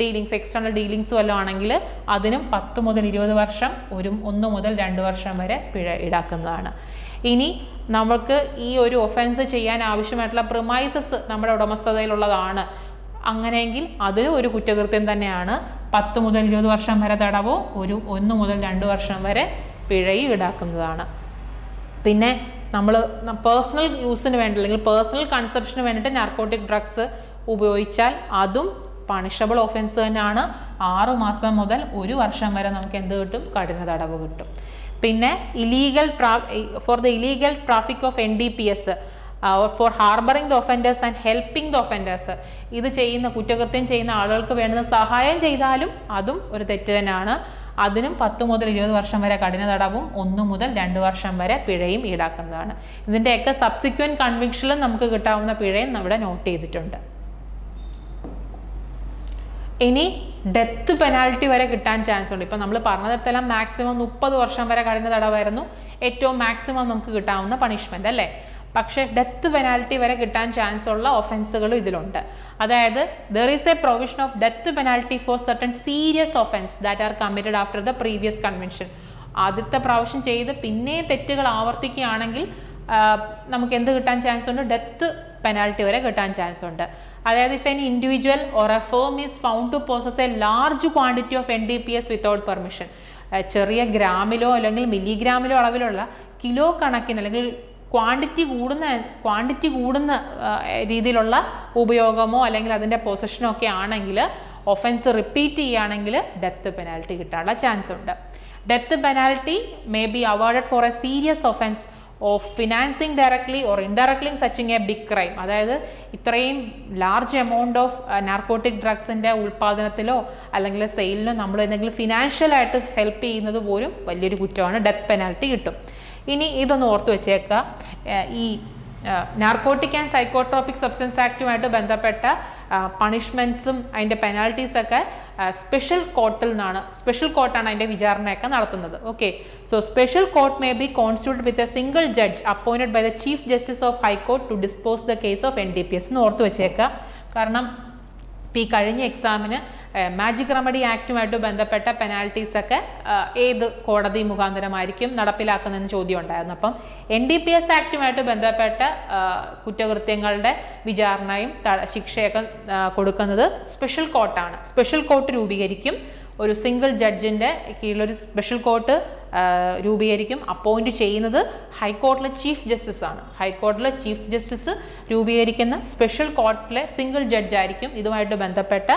ഡീലിങ്സ് എക്സ്റ്റേണൽ ഡീലിങ്സ് വല്ലതും ആണെങ്കിൽ അതിനും പത്ത് മുതൽ ഇരുപത് വർഷം ഒരു ഒന്ന് മുതൽ രണ്ട് വർഷം വരെ പിഴ ഈടാക്കുന്നതാണ്. ഇനി നമുക്ക് ഈ ഒരു ഒഫൻസ് ചെയ്യാൻ ആവശ്യമായിട്ടുള്ള പ്രിമൈസസ് നമ്മുടെ ഉടമസ്ഥതയിലുള്ളതാണ്. അങ്ങനെയെങ്കിൽ അത് ഒരു കുറ്റകൃത്യം തന്നെയാണ്. പത്ത് മുതൽ ഇരുപത് വർഷം വരെ തടവോ ഒരു ഒന്ന് മുതൽ രണ്ട് വർഷം വരെ പിഴയും ഈടാക്കുന്നതാണ്. പിന്നെ നമ്മൾ പേഴ്സണൽ യൂസിന് വേണ്ടി അല്ലെങ്കിൽ പേഴ്സണൽ കൺസെപ്ഷന് വേണ്ടിയിട്ട് നാർക്കോട്ടിക് ഡ്രഗ്സ് ഉപയോഗിച്ചാൽ അതും പണിഷബിൾ ഓഫൻസ് തന്നെയാണ് ആറുമാസം മുതൽ ഒരു വർഷം വരെ നമുക്ക് എന്ത് കിട്ടും? കഠിന തടവ് കിട്ടും. പിന്നെ illegal for the illegal traffic of N D P S for harbouring the offenders and helping the offenders ഇത് ചെയ്യുന്ന കുറ്റകൃത്യം ചെയ്യുന്ന ആളുകൾക്ക് വേണ്ടുന്ന സഹായം ചെയ്താലും അതും ഒരു തെറ്റ് തന്നെയാണ്. അതിനും പത്ത് മുതൽ ഇരുപത് വർഷം വരെ കഠിന തടവും ഒന്ന് മുതൽ രണ്ട് വർഷം വരെ പിഴയും ഈടാക്കുന്നതാണ്. ഇതിന്റെയൊക്കെ സബ്സിക്വന്റ് കൺവിക്ഷനിലും നമുക്ക് കിട്ടാവുന്ന പിഴയും നമ്മുടെ നോട്ട് ചെയ്തിട്ടുണ്ട്. ഇനി ഡെത്ത് പെനാൽറ്റി വരെ കിട്ടാൻ ചാൻസ് ഉണ്ട്. ഇപ്പം നമ്മൾ പറഞ്ഞതെല്ലാം മാക്സിമം മുപ്പത് വർഷം വരെ കഠിന തടവായിരുന്നു. ഏറ്റവും മാക്സിമം നമുക്ക് കിട്ടാവുന്ന പണിഷ്മെന്റ് അല്ലേ? പക്ഷേ ഡെത്ത് പെനാൽറ്റി വരെ കിട്ടാൻ ചാൻസ് ഉള്ള ഒഫൻസുകളും ഇതിലുണ്ട്. അതായത് there is a provision of death penalty for certain serious offence that are committed after the previous convention ആദ്യത്തെ പ്രാവശ്യം ചെയ്ത് പിന്നെ തെറ്റുകൾ ആവർത്തിക്കുകയാണെങ്കിൽ നമുക്ക് എന്ത് കിട്ടാൻ ചാൻസ് ഉണ്ട്? ഡെത്ത് പെനാൽറ്റി വരെ കിട്ടാൻ ചാൻസ് ഉണ്ട്. അതായത് if an individual or a firm is found to possess a large quantity of N D P S without permission ചെറിയ ഗ്രാമിലോ അല്ലെങ്കിൽ മില്ലിഗ്രാമിലോ അളവിലുള്ള കിലോ കണക്കിന് അല്ലെങ്കിൽ ക്വാണ്ടിറ്റി കൂടുന്ന ക്വാണ്ടിറ്റി കൂടുന്ന രീതിയിലുള്ള ഉപയോഗമോ അല്ലെങ്കിൽ അതിന്റെ പൊസിഷനോ ഒക്കെ ആണെങ്കിൽ ഒഫൻസ് റിപ്പീറ്റ് ചെയ്യുകയാണെങ്കിൽ ഡെത്ത് പെനാൽറ്റി കിട്ടാനുള്ള ചാൻസ് ഉണ്ട്. Death penalty may be awarded for a serious offence of financing directly or indirectly such a big crime അതായത് ഇത്രയും ലാർജ് എമൗണ്ട് ഓഫ് നാർക്കോട്ടിക് ഡ്രഗ്സിന്റെ ഉൽപ്പാദനത്തിലോ അല്ലെങ്കിൽ സെയിലിനോ നമ്മൾ എന്തെങ്കിലും ഫിനാൻഷ്യലായിട്ട് ഹെൽപ്പ് ചെയ്യുന്നത് പോലും വലിയൊരു കുറ്റമാണ്. ഡെത്ത് പെനാൽറ്റി കിട്ടും. ഇനി ഇതൊന്ന് ഓർത്ത് വെച്ചേക്കുക. ഈ നാർക്കോട്ടിക് ആൻഡ് സൈക്കോട്രോപിക് സബ്സ്റ്റൻസ് ആക്റ്റുമായിട്ട് ബന്ധപ്പെട്ട പണിഷ്മെന്റ്സും അതിന്റെ പെനാൽറ്റീസൊക്കെ സ്പെഷ്യൽ കോർട്ടിൽ നിന്നാണ് സ്പെഷ്യൽ കോർട്ടാണ് അതിന്റെ വിചാരണയൊക്കെ നടത്തുന്നത്. Okay so special court may be constitute with a single judge appointed by the chief justice of high court to dispose the case of N D P S എന്ന് ഓർത്ത് വെച്ചേക്കുക. കാരണം ഈ കഴിഞ്ഞ എക്സാമിന് മാജിക് റെമഡി ആക്റ്റുമായിട്ട് ബന്ധപ്പെട്ട പെനാൽറ്റീസ് ഒക്കെ ഏത് കോടതി മുഖാന്തരമായിരിക്കും നടപ്പിലാക്കുന്നതെന്ന് ചോദ്യം ഉണ്ടായിരുന്നു. അപ്പം എൻ ഡി പി എസ് ആക്റ്റുമായിട്ട് ബന്ധപ്പെട്ട കുറ്റകൃത്യങ്ങളുടെ വിചാരണയും ശിക്ഷയൊക്കെ കൊടുക്കുന്നത് സ്പെഷ്യൽ കോർട്ടാണ്. സ്പെഷ്യൽ കോർട്ട് രൂപീകരിക്കും. ഒരു സിംഗിൾ ജഡ്ജിന്റെ കീഴിലൊരു സ്പെഷ്യൽ കോർട്ട് രൂപീകരിക്കും. അപ്പോയിന്റ് ചെയ്യുന്നത് ഹൈക്കോർട്ടിലെ ചീഫ് ജസ്റ്റിസ് ആണ്. ഹൈക്കോർട്ടിലെ ചീഫ് ജസ്റ്റിസ് രൂപീകരിക്കുന്ന സ്പെഷ്യൽ കോർട്ടിലെ സിംഗിൾ ജഡ്ജായിരിക്കും ഇതുമായിട്ട് ബന്ധപ്പെട്ട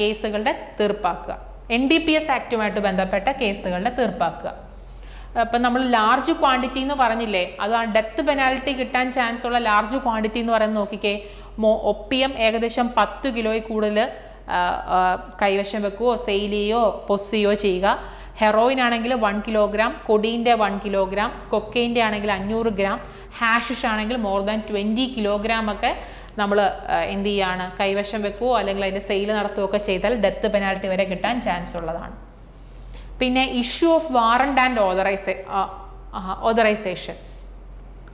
കേസുകളുടെ തീർപ്പാക്കുക. എൻ ഡി പി എസ് ആക്റ്റുമായിട്ട് ബന്ധപ്പെട്ട കേസുകളുടെ തീർപ്പാക്കുക. അപ്പം നമ്മൾ ലാർജ് ക്വാണ്ടിറ്റി എന്ന് പറഞ്ഞില്ലേ അത് ആ ഡെത്ത് പെനാൽറ്റി കിട്ടാൻ ചാൻസ് ഉള്ള ലാർജ് ക്വാണ്ടിറ്റി എന്ന് പറയുന്നത് നോക്കിക്കേ. മോ ഒപ്പിയം ഏകദേശം പത്ത് കിലോയിൽ കൂടുതൽ കൈവശം വെക്കുകയോ സെയിൽ ചെയ്യുകയോ ചെയ്യുക. ഹെറോയിൻ ആണെങ്കിൽ വൺ കിലോഗ്രാം കൊടീന്റെ വൺ കിലോഗ്രാം കൊക്കൈന്റെ ആണെങ്കിൽ അഞ്ഞൂറ് ഗ്രാം ഹാഷിഷ് ആണെങ്കിൽ മോർ ദാൻ ട്വന്റി കിലോഗ്രാം ഒക്കെ നമ്മൾ എന്ത് ചെയ്യാണ്? കൈവശം വെക്കുകയോ അല്ലെങ്കിൽ അതിന്റെ സെയിൽ നടത്തുകയൊക്കെ ചെയ്താൽ ഡെത്ത് പെനാൽറ്റി വരെ കിട്ടാൻ ചാൻസ് ഉള്ളതാണ്. പിന്നെ issue of warrant and authorise authorisation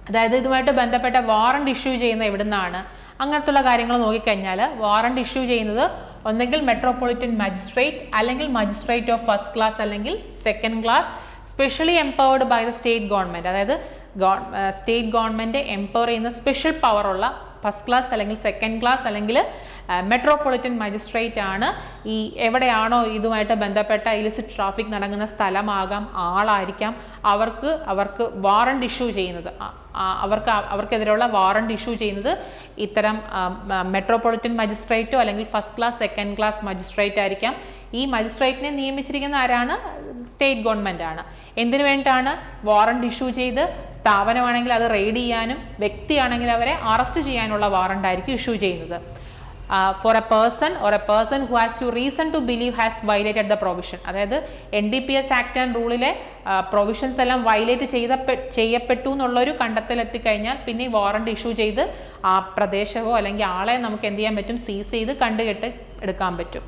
അതായത് ഇതുമായിട്ട് ബന്ധപ്പെട്ട വാറണ്ട് ഇഷ്യൂ ചെയ്യുന്ന എവിടുന്നാണ്? അങ്ങനത്തുള്ള കാര്യങ്ങൾ നോക്കിക്കഴിഞ്ഞാൽ വാറണ്ട് ഇഷ്യൂ ചെയ്യുന്നത് ഒന്നെങ്കിൽ മെട്രോപൊളിറ്റൻ മജിസ്ട്രേറ്റ് അല്ലെങ്കിൽ മജിസ്ട്രേറ്റ് ഓഫ് ഫസ്റ്റ് ക്ലാസ് അല്ലെങ്കിൽ second class specially empowered by the state government അതായത് സ്റ്റേറ്റ് ഗവൺമെന്റ് എംപവർ ചെയ്യുന്ന സ്പെഷ്യൽ പവറുള്ള ഫസ്റ്റ് ക്ലാസ് അല്ലെങ്കിൽ സെക്കൻഡ് ക്ലാസ് അല്ലെങ്കിൽ മെട്രോപൊളിറ്റൻ മജിസ്ട്രേറ്റ് ആണ്. ഈ എവിടെയാണോ ഇതുമായിട്ട് ബന്ധപ്പെട്ട ഇലിസിറ്റ് ട്രാഫിക് നടങ്ങുന്ന സ്ഥലമാകാം ആളായിരിക്കാം. അവർക്ക് അവർക്ക് വാറണ്ട് ഇഷ്യൂ ചെയ്യുന്നത്. അവർക്ക് അവർക്കെതിരെയുള്ള വാറണ്ട് ഇഷ്യൂ ചെയ്യുന്നത് ഇത്തരം മെട്രോപൊളിറ്റൻ മജിസ്ട്രേറ്റോ അല്ലെങ്കിൽ first class second class magistrate ആയിരിക്കാം. ഈ മജിസ്ട്രേറ്റിനെ നിയമിച്ചിരിക്കുന്ന ആരാണ്? സ്റ്റേറ്റ് ഗവൺമെന്റ് ആണ്. എന്തിനു വേണ്ടിയിട്ടാണ് വാറണ്ട് ഇഷ്യൂ ചെയ്ത്? സ്ഥാപനമാണെങ്കിൽ അത് റെയ്ഡ് ചെയ്യാനും വ്യക്തിയാണെങ്കിൽ അവരെ അറസ്റ്റ് ചെയ്യാനുള്ള വാറണ്ടായിരിക്കും ഇഷ്യൂ ചെയ്യുന്നത്. For a person or a person who has to reason to believe has violated the provision അതായത് N D P S act and റൂളിലെ provisions എല്ലാം വയലേറ്റ് ചെയ്ത ചെയ്യപ്പെട്ടു എന്നുള്ളൊരു കണ്ടെത്തൽ എത്തിക്കഴിഞ്ഞാൽ പിന്നെ ഈ വാറണ്ട് ഇഷ്യൂ ചെയ്ത് ആ പ്രദേശമോ അല്ലെങ്കിൽ ആളെ നമുക്ക് എന്ത് ചെയ്യാൻ പറ്റും? സീസ് ചെയ്ത് കണ്ടുകെട്ട് എടുക്കാൻ പറ്റും.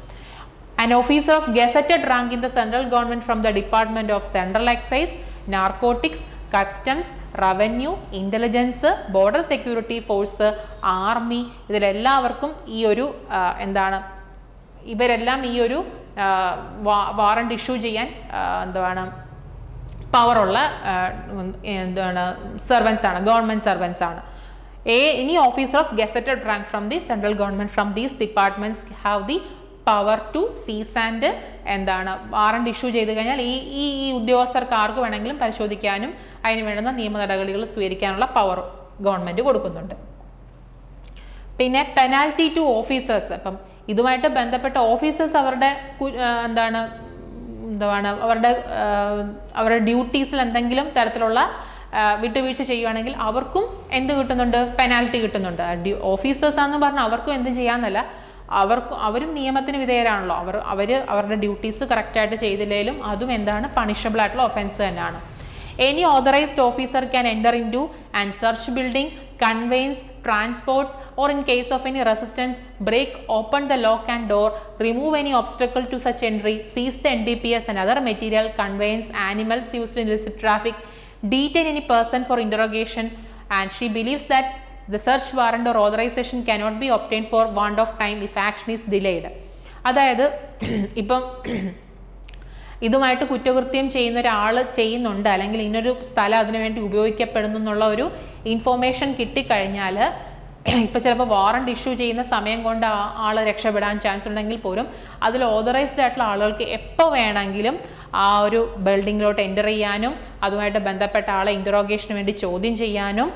An officer of gazetted rank in the central government from the Department of Central Excise, Narcotics, Customs, revenue intelligence border security force army ഇതിലെല്ലാവർക്കും ഈ ഒരു എന്താണ് ഇവരെല്ലാം ഈ ഒരു വാറണ്ട് ഇഷ്യൂ ചെയ്യാൻ എന്താണ് പവറുള്ള എന്താണ് സെർവൻസ് ആണ് ഗവൺമെന്റ് സെർവൻസ് ആണ്. A any officer of gazetted rank from the central government from these departments have the power to seize and എന്താണ് വാറണ്ട് ഇഷ്യൂ ചെയ്ത് കഴിഞ്ഞാൽ ഈ ഈ ഉദ്യോഗസ്ഥർക്ക് ആർക്ക് വേണമെങ്കിലും പരിശോധിക്കാനും അതിന് വേണ്ടുന്ന നിയമ നടപടികൾ സ്വീകരിക്കാനുള്ള പവർ ഗവൺമെന്റ് കൊടുക്കുന്നുണ്ട്. പിന്നെ പെനാൽറ്റി ടു ഓഫീസേഴ്സ് അപ്പം ഇതുമായിട്ട് ബന്ധപ്പെട്ട ഓഫീസേഴ്സ് അവരുടെ എന്താണ് എന്താണ് അവരുടെ അവരുടെ ഡ്യൂട്ടീസിൽ എന്തെങ്കിലും തരത്തിലുള്ള വിട്ടുവീഴ്ച ചെയ്യുവാണെങ്കിൽ അവർക്കും എന്ത് കിട്ടുന്നുണ്ട്? പെനാൽറ്റി കിട്ടുന്നുണ്ട്. ഓഫീസേഴ്സ് ആണെന്ന് പറഞ്ഞാൽ അവർക്കും എന്ത് ചെയ്യാന്നല്ല അവർക്കും അവരും നിയമത്തിന് വിധേയരാണല്ലോ. അവർ അവർ അവരുടെ ഡ്യൂട്ടീസ് കറക്റ്റായിട്ട് ചെയ്തില്ലെങ്കിലും അതും എന്താണ്? പണിഷബിൾ ആയിട്ടുള്ള ഒഫൻസ് തന്നെയാണ്. Any authorised officer can enter into and search building conveyance transport or in case of any resistance, break open the lock and door, remove any obstacle to such entry, seize the NDPS and other material, conveyance, animals used in illicit traffic, detain any person for interrogation, and she believes that the search warrant or authorization cannot be obtained for want of time if action is delayed. അതായത് ഇപ്പം ഇതുമായിട്ട് കുറ്റകൃത്യം ചെയ്യുന്ന ഒരാൾ ചെയ്യുന്നുണ്ട്. അല്ലെങ്കിൽ ഇന്നൊരു സ്ഥലം അതിനുവേണ്ടി ഉപയോഗിക്കപ്പെടുന്നു എന്നുള്ള ഒരു ഇൻഫോർമേഷൻ കിട്ടിക്കഴിഞ്ഞാൽ ഇപ്പം ചിലപ്പോൾ വാറണ്ട് ഇഷ്യൂ ചെയ്യുന്ന സമയം കൊണ്ട് ആ ആൾ രക്ഷപ്പെടാൻ ചാൻസ് ഉണ്ടെങ്കിൽ പോലും അതിൽ ഓതറൈസ്ഡ് ആയിട്ടുള്ള ആളുകൾക്ക് എപ്പോൾ വേണമെങ്കിലും ആ ഒരു ബിൽഡിങ്ങിലോട്ട് എന്റർ ചെയ്യാനും അതുമായിട്ട് ബന്ധപ്പെട്ട ആളെ ഇന്ററോഗേഷന് വേണ്ടി ചോദ്യം ചെയ്യാനും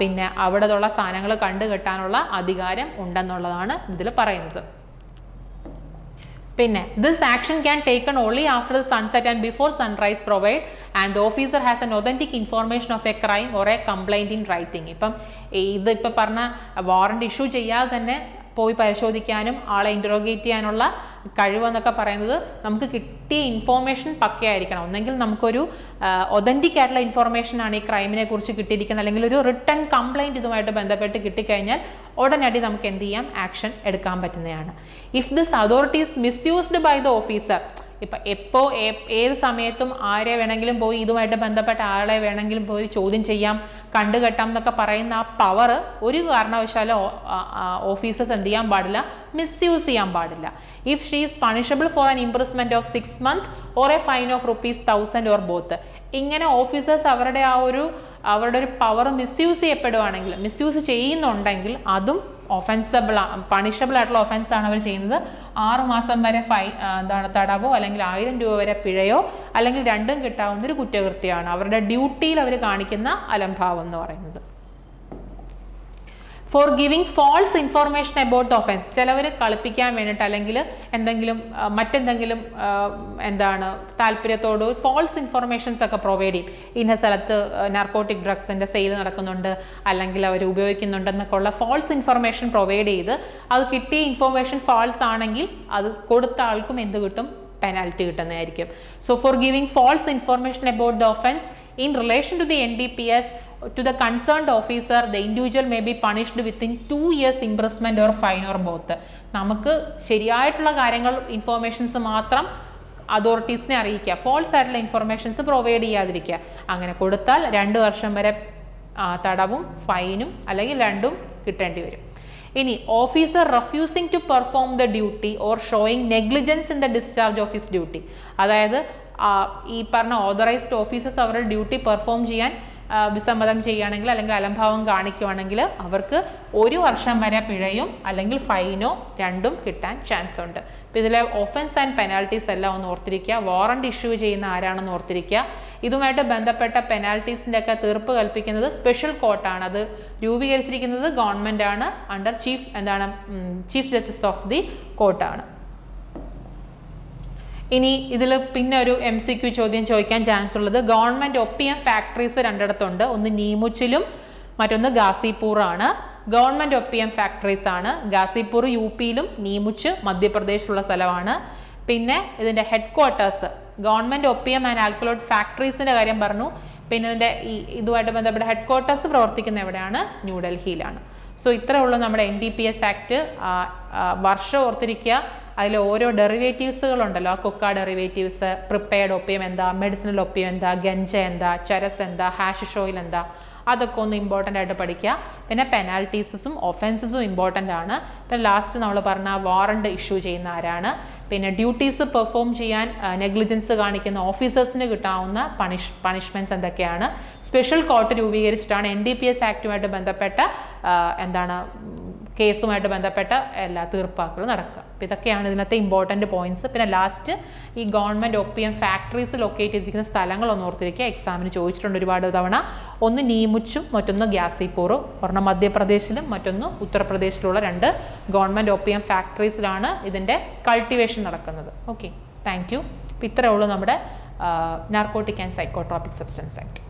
പിന്നെ അവിടെയുള്ള സാധനങ്ങൾ കണ്ടുകെട്ടാനുള്ള അധികാരം ഉണ്ടെന്നുള്ളതാണ് ഇതിൽ പറയുന്നത്. പിന്നെ this action can taken only after the sunset and before sunrise provide and officer has an authentic information of a crime or a complaint in writing ഇപ്പം ഇത് ഇപ്പം പറഞ്ഞ വാറണ്ട് ഇഷ്യൂ ചെയ്യാതെ തന്നെ പോയി പരിശോധിക്കാനും ആളെ ഇന്ററോഗേറ്റ് ചെയ്യാനുള്ള കഴിവെന്നൊക്കെ പറയുന്നത് നമുക്ക് കിട്ടിയ ഇൻഫോർമേഷൻ പക്കയായിരിക്കണം. ഒന്നെങ്കിൽ നമുക്കൊരു ഒതന്റിക് ആയിട്ടുള്ള ഇൻഫോർമേഷൻ ആണ് ഈ ക്രൈമിനെ കുറിച്ച് കിട്ടിയിരിക്കുന്നത്. അല്ലെങ്കിൽ ഒരു റിട്ടേൺ കംപ്ലൈന്റ് ഇതുമായിട്ട് ബന്ധപ്പെട്ട് കിട്ടിക്കഴിഞ്ഞാൽ ഉടനടി നമുക്ക് എന്ത് ചെയ്യാം? ആക്ഷൻ എടുക്കാൻ പറ്റുന്നതാണ്. If this authorities misused by the officer ഇപ്പം എപ്പോൾ ഏത് സമയത്തും ആരെ വേണമെങ്കിലും പോയി ഇതുമായിട്ട് ബന്ധപ്പെട്ട ആളെ വേണമെങ്കിലും പോയി ചോദ്യം ചെയ്യാം. കണ്ടുകെട്ടാം എന്നൊക്കെ പറയുന്ന ആ പവർ ഒരു കാരണവശാലും ഓഫീസേഴ്സ് എന്ത് ചെയ്യാൻ പാടില്ല മിസ്യൂസ് ചെയ്യാൻ പാടില്ല. If she is punishable for an improvement of six month or a fine of rupees thousand or both ഇങ്ങനെ ഓഫീസേഴ്സ് അവരുടെ ആ ഒരു അവരുടെ ഒരു പവർ മിസ്യൂസ് ചെയ്യപ്പെടുവാണെങ്കിൽ മിസ്യൂസ് ചെയ്യുന്നുണ്ടെങ്കിൽ അതും ഒഫൻസബിൾ പണിഷബിൾ ആയിട്ടുള്ള ഒഫൻസ് ആണ് അവർ ചെയ്യുന്നത്. ആറുമാസം വരെ ഫൈ എന്താണ് തടവോ അല്ലെങ്കിൽ ആയിരം രൂപ വരെ പിഴയോ അല്ലെങ്കിൽ രണ്ടും കിട്ടാവുന്ന ഒരു കുറ്റകൃത്യമാണ്. അവരുടെ ഡ്യൂട്ടിയിൽ അവർ കാണിക്കുന്ന അലംഭാവം എന്ന് പറയുന്നത്. For giving false information about the offence ചിലവർ കളിപ്പിക്കാൻ വേണ്ടിയിട്ട് അല്ലെങ്കിൽ എന്തെങ്കിലും മറ്റെന്തെങ്കിലും എന്താണ് താല്പര്യത്തോട് ഫോൾസ് ഇൻഫോർമേഷൻസ് ഒക്കെ പ്രൊവൈഡ് ചെയ്യും. ഇന്ന സ്ഥലത്ത് നാർക്കോട്ടിക് ഡ്രഗ്സിന്റെ സെയിൽ നടക്കുന്നുണ്ട് അല്ലെങ്കിൽ അവർ ഉപയോഗിക്കുന്നുണ്ട് എന്നൊക്കെ ഉള്ള ഫോൾസ് ഇൻഫർമേഷൻ പ്രൊവൈഡ് ചെയ്ത് അത് കിട്ടിയ ഇൻഫോർമേഷൻ ഫോൾസ് ആണെങ്കിൽ അത് കൊടുത്ത ആൾക്കും എന്ത് കിട്ടും? പെനാൽറ്റി കിട്ടുന്നതായിരിക്കും. So for giving false information about the offence in relation to the N D P NDPS to the concerned officer, the individual may be punished within two years imprisonment or fine or both നമുക്ക് ശരിയായിട്ടുള്ള കാര്യങ്ങൾ informations മാത്രം അതോറിറ്റീസിനെ അറിയിക്കുക. False ആയിട്ടുള്ള informations provide ചെയ്യാതിരിക്കുക. അങ്ങനെ കൊടുത്താൽ രണ്ട് വർഷം വരെ തടവും ഫൈനും അല്ലെങ്കിൽ രണ്ടും കിട്ടേണ്ടി വരും. ഇനി officer refusing to perform the duty or showing negligence in the discharge of his duty അതായത് ഈ പറഞ്ഞ ഓതറൈസ്ഡ് ഓഫീസേഴ്സ് അവരുടെ ഡ്യൂട്ടി പെർഫോം ചെയ്യാൻ വിസമ്മതം ചെയ്യുകയാണെങ്കിൽ അല്ലെങ്കിൽ അലംഭാവം കാണിക്കുകയാണെങ്കിൽ അവർക്ക് ഒരു വർഷം വരെ പിഴയും അല്ലെങ്കിൽ ഫൈനോ രണ്ടും കിട്ടാൻ ചാൻസ് ഉണ്ട്. അപ്പോൾ ഇതിലെ ഒഫൻസ് ആൻഡ് പെനാൽറ്റീസ് എല്ലാം ഒന്ന് ഓർത്തിരിക്കുക. വാറണ്ട് ഇഷ്യൂ ചെയ്യുന്ന ആരാണെന്ന് ഓർത്തിരിക്കുക. ഇതുമായിട്ട് ബന്ധപ്പെട്ട പെനാൽറ്റീസിന്റെ ഒക്കെ തീർപ്പ് കൽപ്പിക്കുന്നത് സ്പെഷ്യൽ കോർട്ടാണ് അത് രൂപീകരിച്ചിരിക്കുന്നത് ഗവൺമെന്റ് ആണ്. അണ്ടർ ചീഫ് എന്താണ്? ചീഫ് ജസ്റ്റിസ് ഓഫ് ദി കോർട്ടാണ് ഇനി ഇതിൽ പിന്നെ ഒരു എം സി ക്യു ചോദ്യം ചോദിക്കാൻ ചാൻസ് ഉള്ളത്. ഗവൺമെന്റ് ഒപ്പിയം ഫാക്ടറീസ് രണ്ടിടത്തുണ്ട്. ഒന്ന് നീമുച്ചിലും മറ്റൊന്ന് ഗാസിപൂറാണ്. ഗവൺമെന്റ് ഒപ്പിയം ഫാക്ടറീസ് ആണ്. ഗാസിപൂർ യു പിയിലും നീമുച്ച് മധ്യപ്രദേശിലുള്ള സ്ഥലമാണ്. പിന്നെ ഇതിന്റെ headquarters government opium and alkaloid ഫാക്ടറീസിന്റെ കാര്യം പറഞ്ഞു. പിന്നെ ഇതിന്റെ ഈ ഇതുമായിട്ട് ബന്ധപ്പെട്ട ഹെഡ് ക്വാർട്ടേഴ്സ് പ്രവർത്തിക്കുന്ന എവിടെയാണ്? ന്യൂഡൽഹിയിലാണ് സോ ഇത്രയുള്ളൂ നമ്മുടെ N D P S act വർഷം ഓർത്തിരിക്കുക. അതിൽ ഓരോ ഡെറിവേറ്റീവ്സുകളുണ്ടല്ലോ. ആ കൊക്ക ഡെറിവേറ്റീവ്സ് പ്രിപ്പയർഡ് ഒപ്പിയം എന്താ മെഡിസിനൽ ഒപ്പിയം എന്താ ഗഞ്ച എന്താ ചരസ് എന്താ ഹാഷിഷ് ഓയിൽ എന്താ അതൊക്കെ ഒന്ന് ഇമ്പോർട്ടന്റ് ആയിട്ട് പഠിക്കുക. പിന്നെ പെനാൽറ്റീസും ഒഫൻസസും ഇമ്പോർട്ടന്റ് ആണ്. പിന്നെ ലാസ്റ്റ് നമ്മൾ പറഞ്ഞ വാറണ്ട് ഇഷ്യൂ ചെയ്യുന്ന ആരാണ്? പിന്നെ ഡ്യൂട്ടീസ് പെർഫോം ചെയ്യാൻ നെഗ്ലിജൻസ് കാണിക്കുന്ന ഓഫീസേഴ്സിന് കിട്ടാവുന്ന പണിഷ് പണിഷ്മെന്റ്സ് എന്തൊക്കെയാണ്? സ്പെഷ്യൽ കോർട്ട് രൂപീകരിച്ചിട്ടാണ് എൻ ഡി പി എസ് ആക്റ്റുമായിട്ട് ബന്ധപ്പെട്ട എന്താണ് കേസുമായിട്ട് ബന്ധപ്പെട്ട എല്ലാ തീർപ്പാക്കുകളും നടക്കുക. അപ്പോൾ ഇതൊക്കെയാണ് ഇതിനകത്തെ ഇമ്പോർട്ടന്റ് പോയിന്റ്സ് പിന്നെ ലാസ്റ്റ് ഈ government O P M factories locate ചെയ്തിരിക്കുന്ന സ്ഥലങ്ങളൊന്ന് ഓർത്തിരിക്കുക. എക്സാമിന് ചോദിച്ചിട്ടുണ്ട് ഒരുപാട് തവണ. ഒന്ന് നീമുച്ചും മറ്റൊന്ന് ഗ്യാസിപ്പൂറും. ഒരെണ്ണം മധ്യപ്രദേശിലും മറ്റൊന്ന് ഉത്തർപ്രദേശിലുള്ള രണ്ട് ഗവൺമെന്റ് ഒ പി എം ഫാക്ടറീസിലാണ് ഇതിന്റെ കൾട്ടിവേഷൻ നടക്കുന്നത്. ഓക്കെ താങ്ക് യു ഇത്രയേ ഉള്ളൂ നമ്മുടെ narcotic and psychotropic substance act